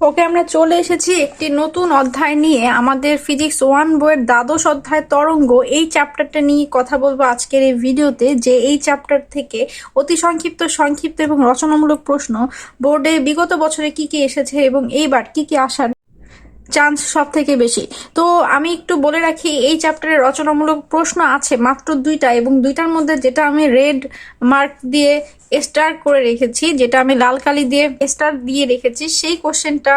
ওকে আমরা চলে এসেছি একটি নতুন অধ্যায় নিয়ে। আমাদের ফিজিক্স ওয়ান বইয়ের দ্বাদশ অধ্যায় তরঙ্গ, এই চ্যাপ্টারটা নিয়ে কথা বলব আজকের এই ভিডিওতে, যে এই চ্যাপ্টার থেকে অতি সংক্ষিপ্ত সংক্ষিপ্ত এবং রচনামূলক প্রশ্ন বোর্ডে বিগত বছরে কি কি এসেছে এবং এইবার কি কি আসার চান্স সব থেকে বেশি। তো আমি একটু বলে রাখি, এই চ্যাপ্টারে রচনামূলক প্রশ্ন আছে মাত্র দুইটা এবং দুইটার মধ্যে যেটা আমি রেড মার্ক দিয়ে স্টার করে রেখেছি, যেটা আমি লাল কালি দিয়ে স্টার দিয়ে রেখেছি, সেই কোশ্চেনটা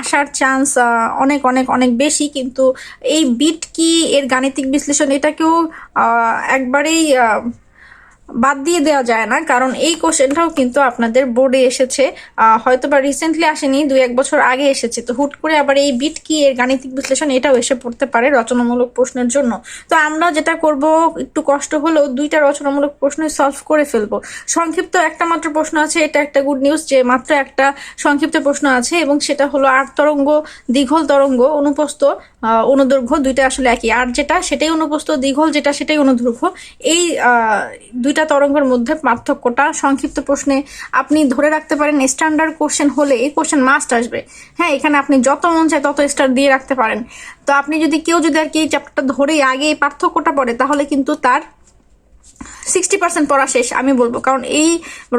আসার চান্স অনেক অনেক অনেক বেশি। কিন্তু এই বিট কি, এর গাণিতিক বিশ্লেষণ, এটাকেও একবারেই বাদ দিয়ে দেওয়া যায় না কারণ এই কোশ্চেনটাও কিন্তু আপনাদের বোর্ডে এসেছে। হয়তো বা রিসেন্টলি আসেনি দুই এক বছর আগে এসেছে। তো হুট করে আবার এই বিট কি এর গাণিতিক বিশ্লেষণ এটাও এসে পড়তে পারে রচনামূলক প্রশ্নের জন্য। তো আমরা যেটা করব একটু কষ্ট হলেও দুইটা রচনামূলক প্রশ্ন সলভ করে ফেলব। সংক্ষিপ্ত একটা মাত্র প্রশ্ন আছে এটা একটা গুড নিউজ যে মাত্র একটা সংক্ষিপ্ত প্রশ্ন আছে এবং সেটা হলো আট তরঙ্গ দীঘল তরঙ্গ অনুপস্থ অনুদৈর্ঘ্য দুইটা আসলে একই। আর যেটা সেটাই অনুপস্থ দীঘল যেটা সেটাই অনুদৈর্ঘ্য। এই আহ, দুইটা তরঙ্গের মধ্যে পার্থক্যটা, সংক্ষিপ্ত প্রশ্নে আপনি ধরে রাখতে পারেন স্ট্যান্ডার্ড কোশ্চেন হলে এই কোশ্চেন মাস্ট আসবে। হ্যাঁ এখানে আপনি যত মন চায় তত স্টার দিয়ে রাখতে পারেন। তো আপনি যদি কেউ যদি আর কি এই চ্যাপ্টারটা ধরে আগে এই পার্থক্যটা পড়ে, তাহলে কিন্তু তার সিক্সটি পার্সেন্ট পড়া শেষ, আমি বলব। কারণ এই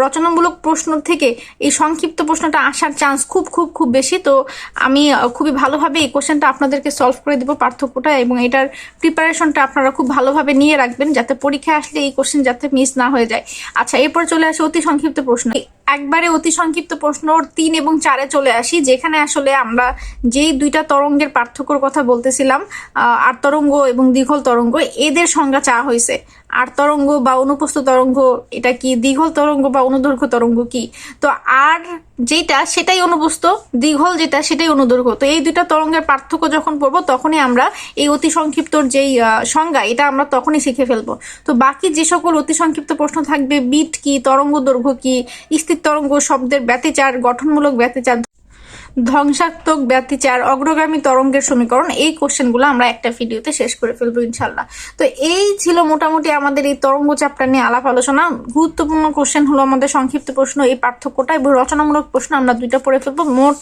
রচনামূলক প্রশ্ন থেকে এই সংক্ষিপ্ত প্রশ্নটা আসার চান্স খুব খুব খুব বেশি। তো আমি খুবই ভালোভাবে এই কোশ্চেনটা আপনাদেরকে সলভ করে দেবো পার্থক্যটা এবং এটার প্রিপারেশনটা আপনারা খুব ভালোভাবে নিয়ে রাখবেন যাতে পরীক্ষায় আসলে এই কোশ্চেন যাতে মিস না হয়ে যায়। আচ্ছা এরপর চলে আসে অতি সংক্ষিপ্ত প্রশ্ন। একবারে অতি সংক্ষিপ্ত প্রশ্ন তিন এবং চারে চলে আসি, যেখানে আসলে আমরা যেই দুইটা তরঙ্গের পার্থক্যর কথা বলতেছিলাম আর তরঙ্গ এবং দীঘল তরঙ্গ, এদের সংজ্ঞা চা হয়েছে। আর তরঙ্গ বা অনুপস্থ তরঙ্গ, এটা কি দীঘল তরঙ্গ বা অনুদৈর্ঘ্য তরঙ্গ কি? তো আর যেটা, সেটাই অনুপস্থ, দীঘল যেটা, সেটাই অনুদৈর্ঘ্য। তো এই দুইটা তরঙ্গের পার্থক্য যখন পড়ব, তখনই আমরা এই অতি সংক্ষিপ্তর যেই সংজ্ঞা, এটা আমরা তখনই শিখে ফেলব। তো বাকি যে সকল অতি সংক্ষিপ্ত প্রশ্ন থাকবে, বিট কি তরঙ্গ দৈর্ঘ্য কি স্থির তরঙ্গ শব্দের ব্যতিচার, গঠনমূলক ব্যতিচার, ধ্বংসাত্মক ব্যতিচার, অগ্রগামী তরঙ্গের সমীকরণ, এই কোশ্চেনগুলো আমরা একটা ভিডিওতে শেষ করে ফেলব ইনশাল্লাহ তো এই ছিল মোটামুটি আমাদের এই তরঙ্গ চ্যাপ্টার নিয়ে আলাপ আলোচনা। গুরুত্বপূর্ণ কোশ্চেন হলো আমাদের সংক্ষিপ্ত প্রশ্ন, এই পার্থক্যটা এবং রচনামূলক প্রশ্ন আমরা দুইটা পড়ে ফেলব। মোট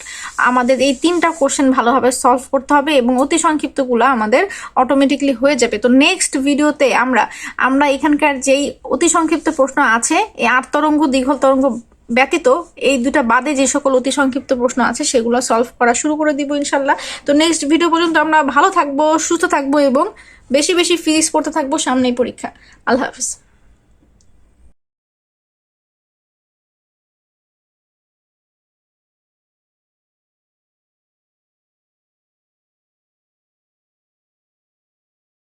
আমাদের এই তিনটা কোশ্চেন ভালোভাবে সলভ করতে হবে এবং অতি সংক্ষিপ্তগুলো আমাদের অটোমেটিকলি হয়ে যাবে। তো নেক্সট ভিডিওতে আমরা আমরা এখানকার যেই অতি সংক্ষিপ্ত প্রশ্ন আছে, এই আট তরঙ্গ দীঘল তরঙ্গ ব্যতীত এই দুটা বাদে যে সকল অতি সংক্ষিপ্ত প্রশ্ন আছে, সেগুলো সলভ করা শুরু করে দিব ইনশাল্লাহ তো নেক্সট ভিডিও পর্যন্ত আমরা ভালো থাকব, সুস্থ থাকব এবং বেশি বেশি ফিজিক্স পড়তে থাকব সামনেই পরীক্ষা। আল্লাহ হাফিজ।